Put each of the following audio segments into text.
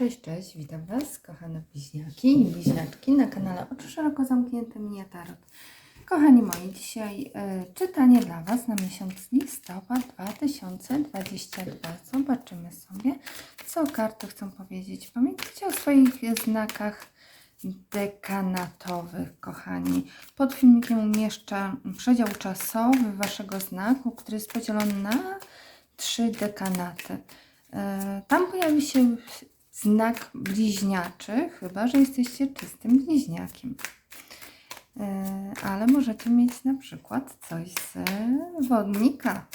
cześć, cześć, witam Was, kochane bliźniaki i bliźniaczki na kanale Oczy Szeroko Zamknięte Minia Tarot. Kochani moi, dzisiaj e, czytanie dla Was na miesiąc listopad 2022. Zobaczymy sobie, co karty chcą powiedzieć. Pamiętajcie o swoich znakach dekanatowych, kochani. Pod filmikiem umieszczę przedział czasowy Waszego znaku, który jest podzielony na trzy dekanaty. E, Tam pojawi się znak bliźniaczy, chyba że jesteście czystym bliźniakiem. E, Ale możecie mieć na przykład coś z wodnika.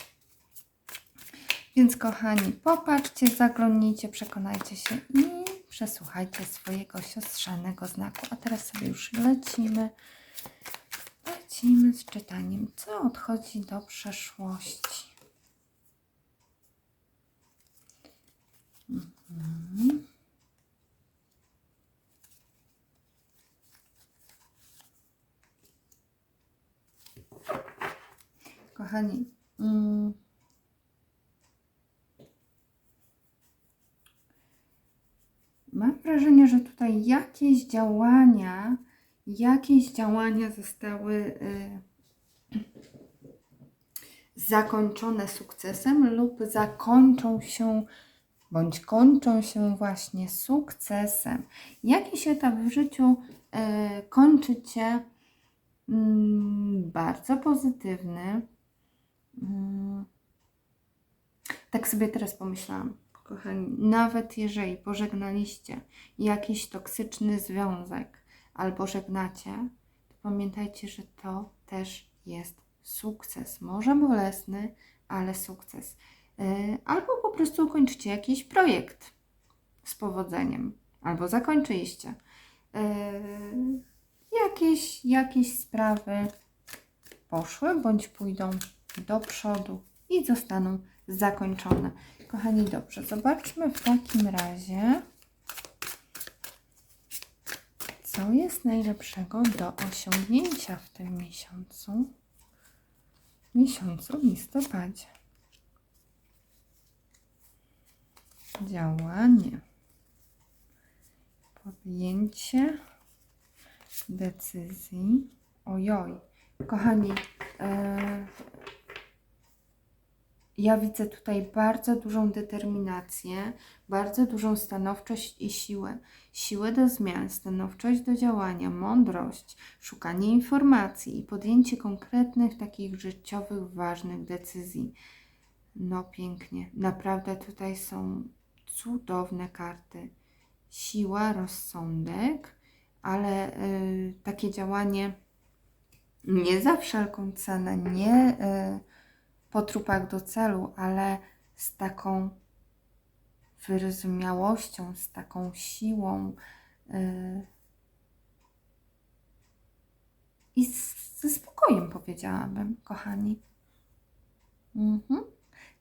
Więc kochani, popatrzcie, zaglądnijcie, przekonajcie się i przesłuchajcie swojego siostrzanego znaku. A teraz sobie już lecimy. Lecimy z czytaniem, co odchodzi do przeszłości. Mhm. Kochani, mm, mam wrażenie, że tutaj jakieś działania, jakieś działania zostały y, zakończone sukcesem lub zakończą się bądź kończą się właśnie sukcesem. Jakiś etap w życiu e, kończycie mm, bardzo pozytywny. Mm. Tak sobie teraz pomyślałam, kochani, nawet jeżeli pożegnaliście jakiś toksyczny związek albo żegnacie, to pamiętajcie, że to też jest sukces. Może bolesny, ale sukces. Yy, Albo po prostu ukończycie jakiś projekt z powodzeniem, albo zakończyliście. Yy, Jakieś, jakieś sprawy poszły bądź pójdą do przodu i zostaną zakończone. Kochani, dobrze, zobaczmy w takim razie, co jest najlepszego do osiągnięcia w tym miesiącu, miesiącu listopadzie. Działanie, podjęcie decyzji. Ojoj, kochani, e, ja widzę tutaj bardzo dużą determinację, bardzo dużą stanowczość i siłę. Siłę do zmian, stanowczość do działania, mądrość, szukanie informacji i podjęcie konkretnych, takich życiowych, ważnych decyzji. No pięknie. Naprawdę tutaj są cudowne karty. Siła, rozsądek, ale y, takie działanie nie za wszelką cenę, nie y, po trupach do celu, ale z taką wyrozumiałością, z taką siłą y, i z, ze spokojem powiedziałabym, kochani. Mhm.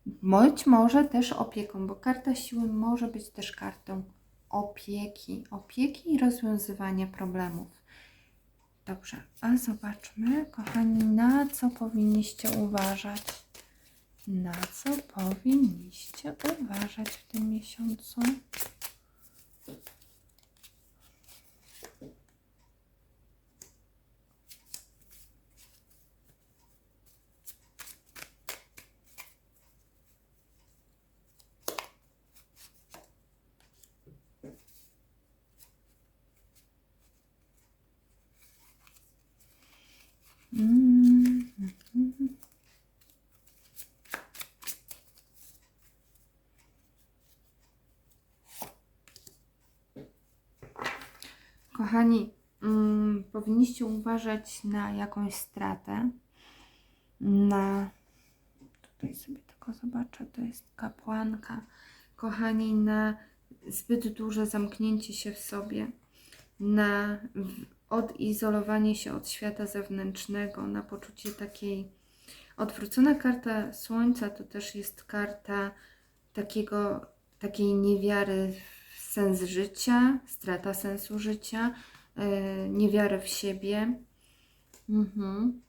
Być może też opieką, bo karta siły może być też kartą opieki, opieki i rozwiązywania problemów. Dobrze, a zobaczmy, kochani, na co powinniście uważać. Na co powinniście uważać w tym miesiącu? Mm, mhm. Kochani, mm, powinniście uważać na jakąś stratę, na tutaj sobie tylko zobaczę, to jest kapłanka. Kochani, na zbyt duże zamknięcie się w sobie, na odizolowanie się od świata zewnętrznego, na poczucie takiej. Odwrócona karta Słońca to też jest karta takiego, takiej niewiary w sens życia, strata sensu życia, yy, niewiary w siebie. Mhm.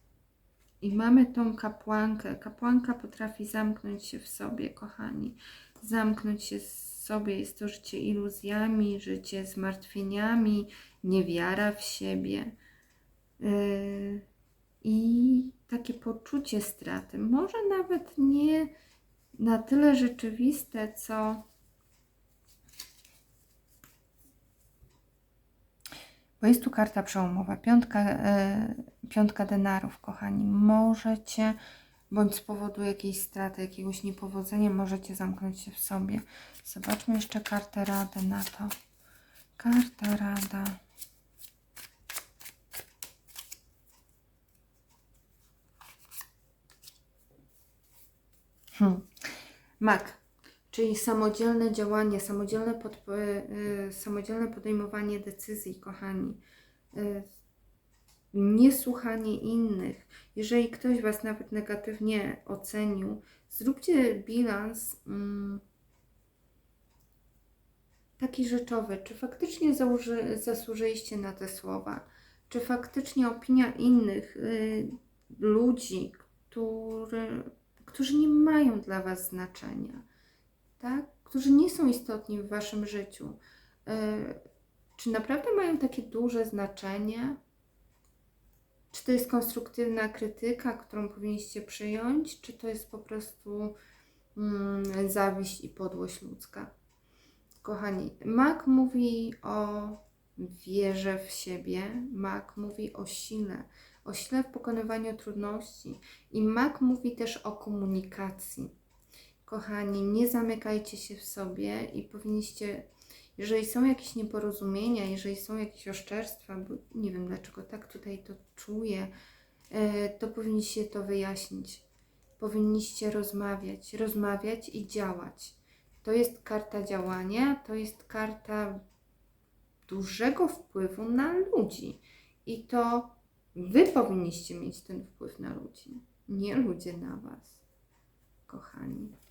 I mamy tą kapłankę. Kapłanka potrafi zamknąć się w sobie, kochani. Zamknąć się z sobie. Jest to życie iluzjami, życie zmartwieniami, niewiara w siebie. Yy, I takie poczucie straty. Może nawet nie na tyle rzeczywiste, co Bo jest tu karta przełomowa, piątka, e, piątka denarów, kochani. Możecie, bądź z powodu jakiejś straty, jakiegoś niepowodzenia, możecie zamknąć się w sobie. Zobaczmy jeszcze kartę rady na to. Karta rada. Hmm. Mak, czyli samodzielne działanie, samodzielne, podpo- y, samodzielne podejmowanie decyzji, kochani. Y, niesłuchanie innych. Jeżeli ktoś Was nawet negatywnie ocenił, zróbcie bilans mm, taki rzeczowy. Czy faktycznie założy, zasłużyliście na te słowa? Czy faktycznie opinia innych y, ludzi, który, którzy nie mają dla Was znaczenia, tak? którzy nie są istotni w Waszym życiu, y, czy naprawdę mają takie duże znaczenie? Czy to jest konstruktywna krytyka, którą powinniście przyjąć, czy to jest po prostu mm, zawiść i podłość ludzka? Kochani, Mak mówi o wierze w siebie, Mak mówi o sile, o sile w pokonywaniu trudności i Mak mówi też o komunikacji. Kochani, nie zamykajcie się w sobie i powinniście, jeżeli są jakieś nieporozumienia, jeżeli są jakieś oszczerstwa, bo nie wiem dlaczego tak tutaj to czuję, e, to powinniście to wyjaśnić. Powinniście rozmawiać, rozmawiać i działać. To jest karta działania, to jest karta dużego wpływu na ludzi. I to Wy powinniście mieć ten wpływ na ludzi, nie ludzie na Was, kochani.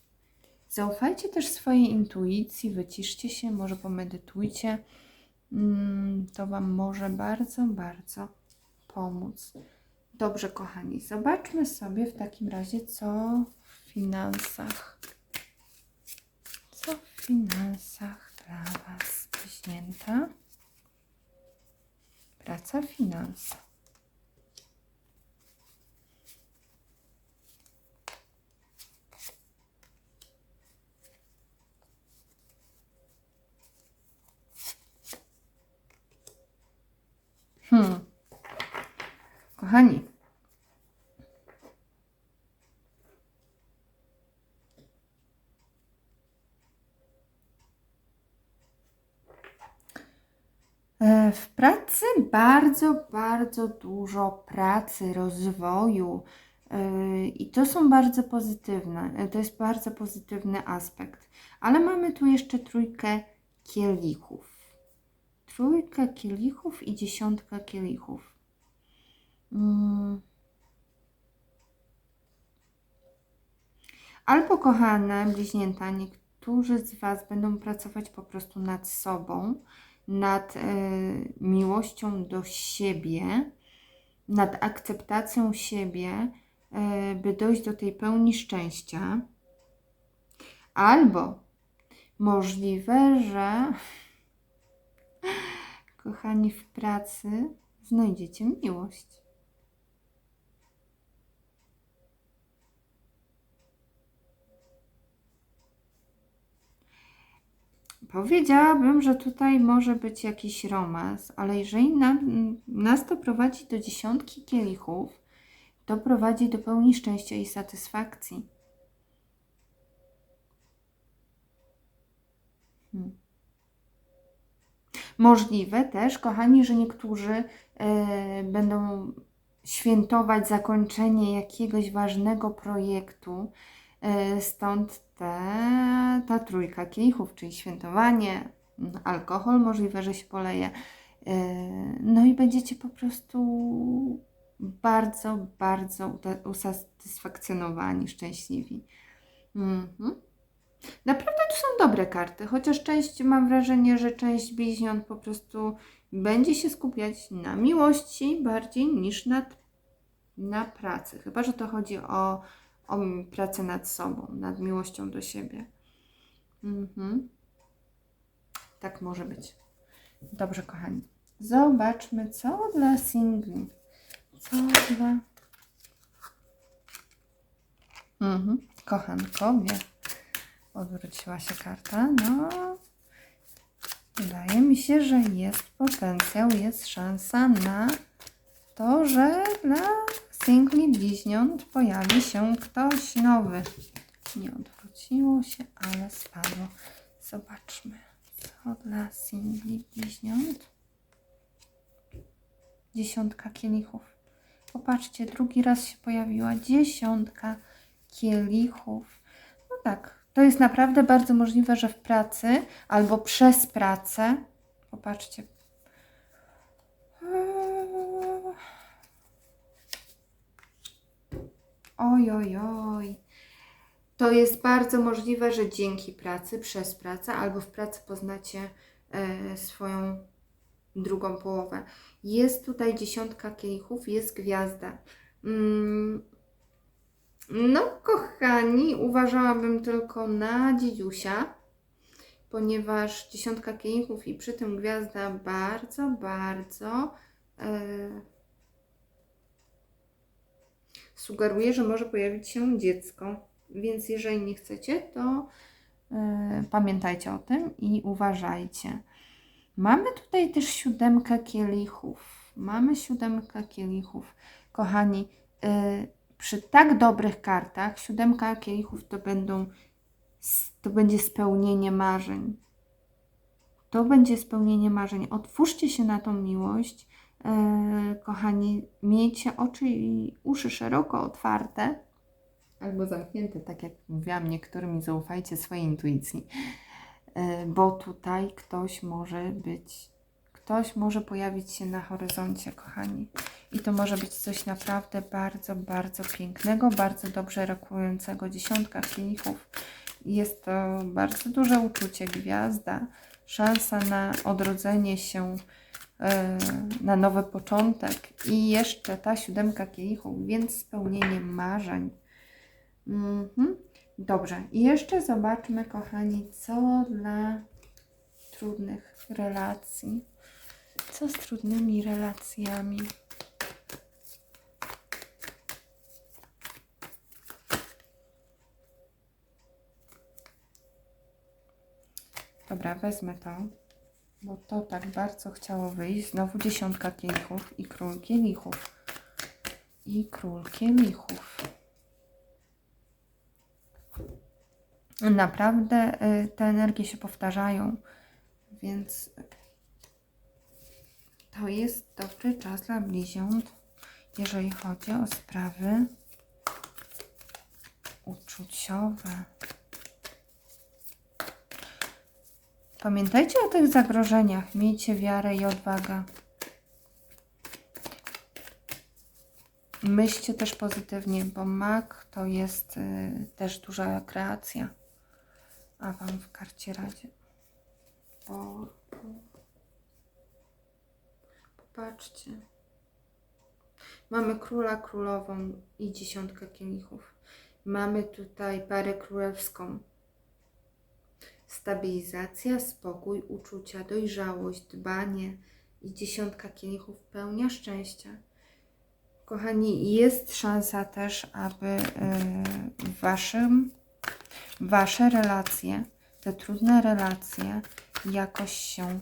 Zaufajcie też swojej intuicji, wyciszcie się, może pomedytujcie. Mm, To Wam może bardzo, bardzo pomóc. Dobrze, kochani, zobaczmy sobie w takim razie, co w finansach. Co w finansach dla Was bliźnięta? Praca finanse. Hmm. Kochani, E, W pracy bardzo, bardzo dużo pracy, rozwoju e, i to są bardzo pozytywne, e, to jest bardzo pozytywny aspekt. Ale mamy tu jeszcze trójkę kielichów. Trójkę kielichów i dziesiątkę kielichów. Mm. Albo kochane bliźnięta, niektórzy z Was będą pracować po prostu nad sobą, nad e, miłością do siebie, nad akceptacją siebie, e, by dojść do tej pełni szczęścia. Albo możliwe, że kochani, w pracy znajdziecie miłość. Powiedziałabym, że tutaj może być jakiś romans, ale jeżeli nam, nas to prowadzi do dziesiątki kielichów, to prowadzi do pełni szczęścia i satysfakcji. Możliwe też, kochani, że niektórzy e, będą świętować zakończenie jakiegoś ważnego projektu, e, stąd te, ta trójka kielichów, czyli świętowanie, alkohol możliwe, że się poleje. E, no i będziecie po prostu bardzo, bardzo usatysfakcjonowani, szczęśliwi. Mhm. Naprawdę to są dobre karty, chociaż część, mam wrażenie, że część bliźniąt po prostu będzie się skupiać na miłości bardziej niż nad, na pracy. Chyba, że to chodzi o, o pracę nad sobą, nad miłością do siebie. Mhm. tak może być. Dobrze, kochani. Zobaczmy, co dla singli. Co dla... Mhm. Kochankowie. Odwróciła się karta. No, wydaje mi się, że jest potencjał, jest szansa na to, że dla singli bliźniąt pojawi się ktoś nowy. Nie odwróciło się, ale spadło. Zobaczmy, co dla singli bliźniąt. Dziesiątka kielichów. Popatrzcie, drugi raz się pojawiła dziesiątka kielichów. No tak, to jest naprawdę bardzo możliwe, że w pracy albo przez pracę. Popatrzcie. Oj, oj, oj. To jest bardzo możliwe, że dzięki pracy, przez pracę albo w pracy poznacie e, swoją drugą połowę. Jest tutaj dziesiątka kielichów, jest gwiazda. Mm, no, kochani, uważałabym tylko na dziedziusia, ponieważ dziesiątka kielichów i przy tym gwiazda bardzo, bardzo e, sugeruje, że może pojawić się dziecko. Więc jeżeli nie chcecie, to e, pamiętajcie o tym i uważajcie. Mamy tutaj też siódemkę kielichów. Mamy siódemkę kielichów. Kochani, e, przy tak dobrych kartach, siódemka kielichów to będą, to będzie spełnienie marzeń. To będzie spełnienie marzeń. Otwórzcie się na tą miłość. E, kochani, miejcie oczy i uszy szeroko otwarte albo zamknięte, tak jak mówiłam niektórym, zaufajcie swojej intuicji, E, bo tutaj ktoś może być, ktoś może pojawić się na horyzoncie, kochani. I to może być coś naprawdę bardzo, bardzo pięknego, bardzo dobrze rokującego. Dziesiątka kielichów. Jest to bardzo duże uczucie, gwiazda, szansa na odrodzenie się, e, na nowy początek i jeszcze ta siódemka kielichów, więc spełnienie marzeń. Mhm. Dobrze. I jeszcze zobaczmy, kochani, co dla trudnych relacji. Co z trudnymi relacjami? Dobra, wezmę to, bo to tak bardzo chciało wyjść. Znowu dziesiątka kielichów i król kielichów. I król kielichów. Naprawdę y, te energie się powtarzają, więc to jest dobry czas dla bliźniąt, jeżeli chodzi o sprawy uczuciowe. Pamiętajcie o tych zagrożeniach, miejcie wiarę i odwagę. Myślcie też pozytywnie, bo mak to jest y, też duża kreacja. A Wam w karcie radzie. Bo, bo... Popatrzcie. Mamy króla, królową i dziesiątkę kielichów. Mamy tutaj parę królewską. Stabilizacja, spokój, uczucia, dojrzałość, dbanie i dziesiątka kielichów pełnia szczęścia. Kochani, jest szansa też, aby w waszym Wasze relacje, te trudne relacje jakoś się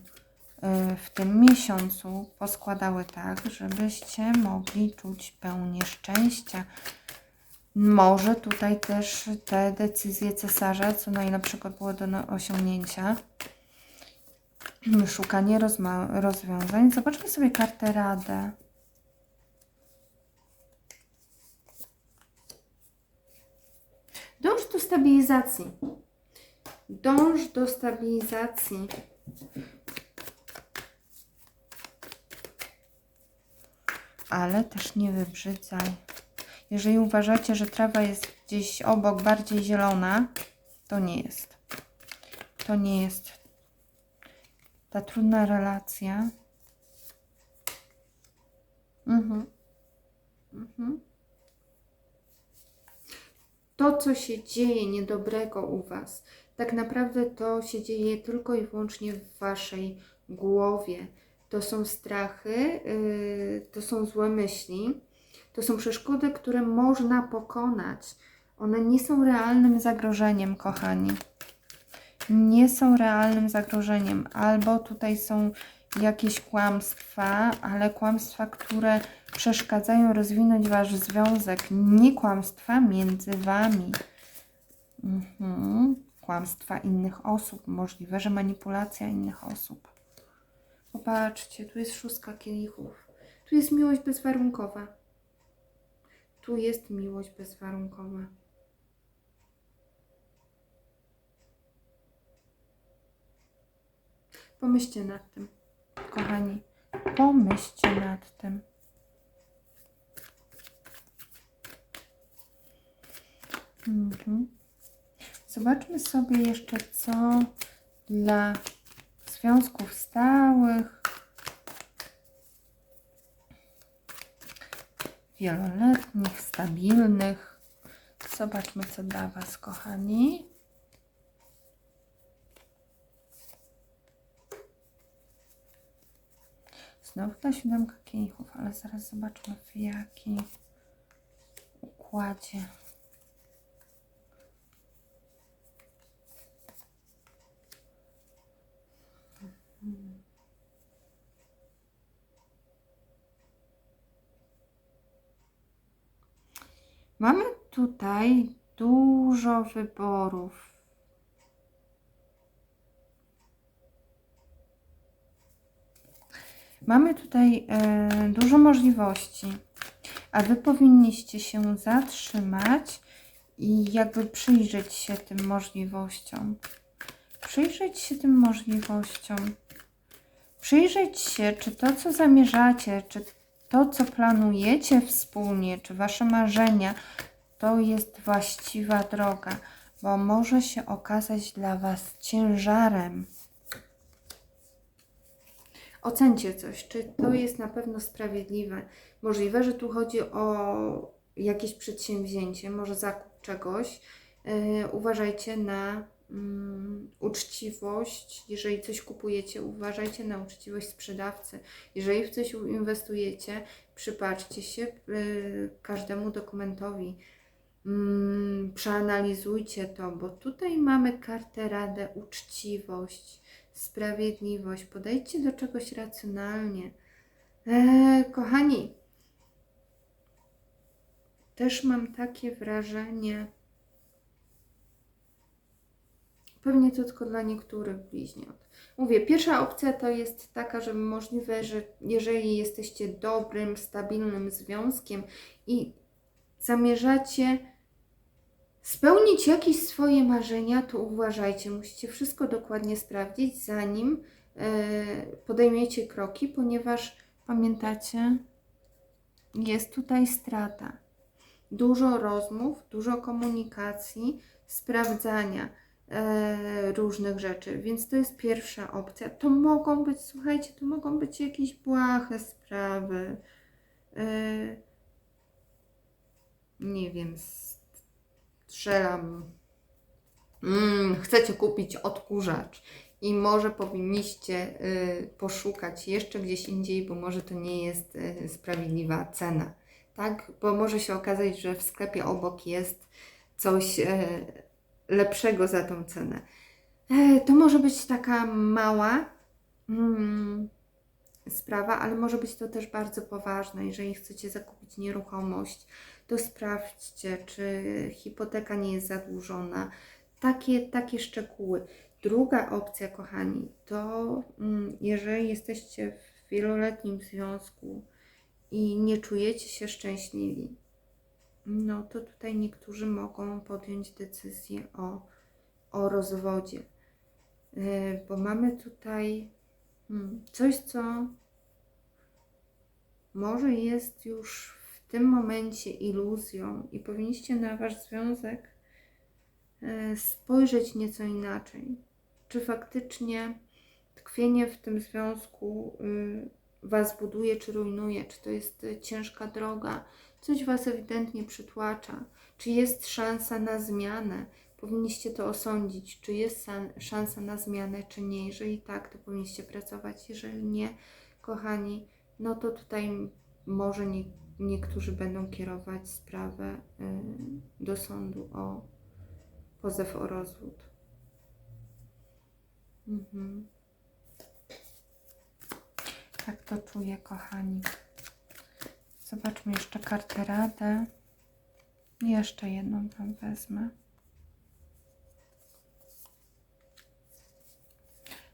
w tym miesiącu poskładały tak, żebyście mogli czuć pełnię szczęścia. Może tutaj też te decyzje cesarza, co najlepszego było do osiągnięcia. Szukanie rozwiązań. Zobaczmy sobie kartę Radę. Dąż do stabilizacji. Dąż do stabilizacji. Ale też nie wybrzydzaj. Jeżeli uważacie, że trawa jest gdzieś obok bardziej zielona, to nie jest. To nie jest. Ta trudna relacja. Mhm. Mhm to, co się dzieje niedobrego u Was, Tak naprawdę to się dzieje tylko i wyłącznie w Waszej głowie. To są strachy, yy, to są złe myśli, to są przeszkody, które można pokonać. One nie są realnym zagrożeniem, kochani. Nie są realnym zagrożeniem. Albo tutaj są jakieś kłamstwa, ale kłamstwa, które przeszkadzają rozwinąć wasz związek, nie kłamstwa między wami. Mhm. Kłamstwa innych osób, możliwe, że manipulacja innych osób. Popatrzcie, tu jest szóstka kielichów. Tu jest miłość bezwarunkowa. Tu jest miłość bezwarunkowa. Pomyślcie nad tym, kochani. Pomyślcie nad tym. Mhm. Zobaczmy sobie jeszcze, co dla związków stałych, wieloletnich, stabilnych. Zobaczmy, co dla Was, kochani. Znowu ta siódemka kielichów, ale zaraz zobaczmy w jakim układzie. Mamy tutaj dużo wyborów. Mamy tutaj e, dużo możliwości, a Wy powinniście się zatrzymać i jakby przyjrzeć się tym możliwościom. Przyjrzeć się tym możliwościom. Przyjrzeć się, czy to, co zamierzacie, czy to, co planujecie wspólnie, czy Wasze marzenia, to jest właściwa droga, bo może się okazać dla Was ciężarem. Ocencie coś, czy to jest na pewno sprawiedliwe. Możliwe, że tu chodzi o jakieś przedsięwzięcie, może zakup czegoś. Yy, uważajcie na mm, uczciwość. Jeżeli coś kupujecie, uważajcie na uczciwość sprzedawcy. Jeżeli w coś inwestujecie, przypatrzcie się yy, każdemu dokumentowi. Mm, przeanalizujcie to, bo tutaj mamy kartę radę uczciwość sprawiedliwość. Podejdźcie do czegoś racjonalnie. Eee, kochani, też mam takie wrażenie, pewnie to tylko dla niektórych bliźniąt. Mówię, pierwsza opcja to jest taka, że możliwe, że jeżeli jesteście dobrym, stabilnym związkiem i zamierzacie spełnić jakieś swoje marzenia, to uważajcie, musicie wszystko dokładnie sprawdzić, zanim e, podejmiecie kroki, ponieważ pamiętacie, jest tutaj strata. Dużo rozmów, dużo komunikacji, sprawdzania różnych rzeczy, więc to jest pierwsza opcja. To mogą być, słuchajcie, to mogą być jakieś błahe sprawy. E, nie wiem, strzelam, mm, chcecie kupić odkurzacz i może powinniście y, poszukać jeszcze gdzieś indziej, bo może to nie jest sprawiedliwa cena. Tak, bo może się okazać, że w sklepie obok jest coś lepszego za tą cenę. E, to może być taka mała mm, sprawa, ale może być to też bardzo poważne. Jeżeli chcecie zakupić nieruchomość, to sprawdźcie, czy hipoteka nie jest zadłużona. Takie, takie szczegóły. Druga opcja, kochani, to mm, jeżeli jesteście w wieloletnim związku i nie czujecie się szczęśliwi, no to tutaj niektórzy mogą podjąć decyzję o, o rozwodzie. Yy, bo mamy tutaj hmm, coś, co może jest już tym momencie iluzją i powinniście na Wasz związek e, spojrzeć nieco inaczej. Czy faktycznie tkwienie w tym związku y, Was buduje czy rujnuje? Czy to jest ciężka droga? Coś Was ewidentnie przytłacza? Czy jest szansa na zmianę? powinniście to osądzić, czy jest szansa na zmianę, czy nie. Jeżeli tak, to powinniście pracować. Jeżeli nie, kochani, no to tutaj może nie, niektórzy będą kierować sprawę y, do sądu o pozew o rozwód. Mhm. Tak to czuję, kochani. Zobaczmy jeszcze kartę radę. Jeszcze jedną Wam wezmę.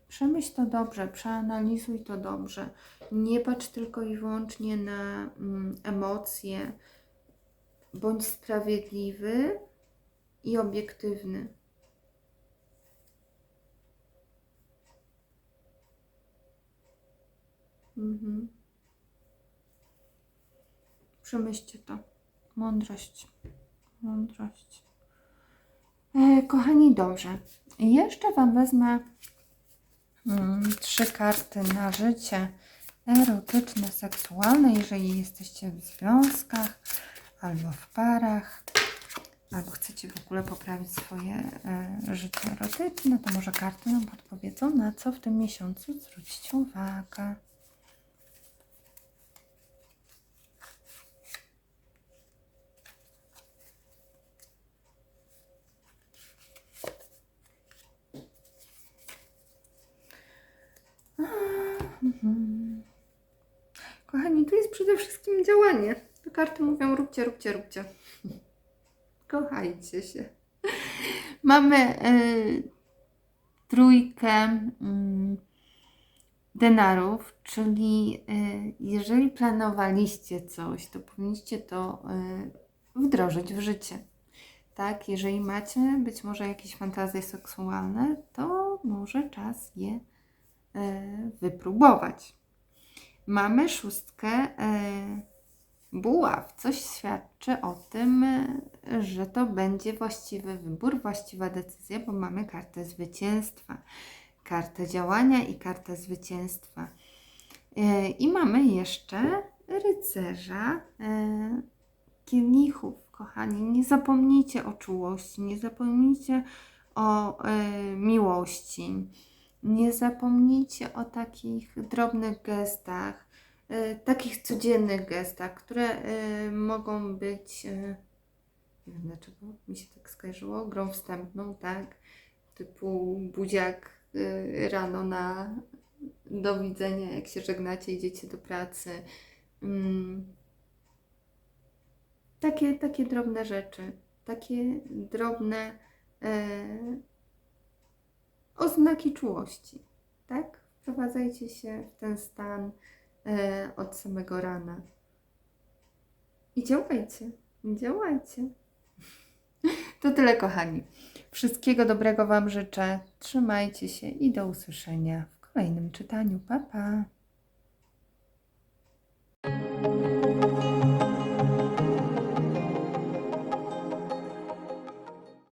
Przemyśl to dobrze, przeanalizuj to dobrze. Nie patrz tylko i wyłącznie na mm, emocje. Bądź sprawiedliwy i obiektywny. Mhm. Przemyślcie to. Mądrość. Mądrość. E, kochani, dobrze. Jeszcze Wam wezmę mm, trzy karty na życie erotyczne, seksualne, jeżeli jesteście w związkach albo w parach, albo chcecie w ogóle poprawić swoje e, życie erotyczne, to może karty nam podpowiedzą, na co w tym miesiącu zwrócić uwagę. Mhm. Kochani, tu jest przede wszystkim działanie. Te karty mówią róbcie, róbcie, róbcie. Kochajcie się. Mamy y, trójkę y, denarów, czyli y, jeżeli planowaliście coś, to powinniście to y, wdrożyć w życie. Tak, jeżeli macie być może jakieś fantazje seksualne, to może czas je e, wypróbować. Mamy szóstkę e, buław. Coś świadczy o tym, że to będzie właściwy wybór, właściwa decyzja, bo mamy kartę zwycięstwa, kartę działania i kartę zwycięstwa. E, I mamy jeszcze rycerza e, kielichów, kochani. Nie zapomnijcie o czułości, nie zapomnijcie o e, miłości. Nie zapomnijcie o takich drobnych gestach, takich codziennych gestach, które e, mogą być, e, nie wiem dlaczego mi się tak skojarzyło, grą wstępną, tak? Typu buziak e, rano na do widzenia, jak się żegnacie, idziecie do pracy. Mm. Takie, takie drobne rzeczy, takie drobne e, oznaki czułości, tak? Wprowadzajcie się w ten stan E, od samego rana. I działajcie, działajcie. To tyle, kochani. Wszystkiego dobrego Wam życzę. Trzymajcie się i do usłyszenia w kolejnym czytaniu. Pa, pa.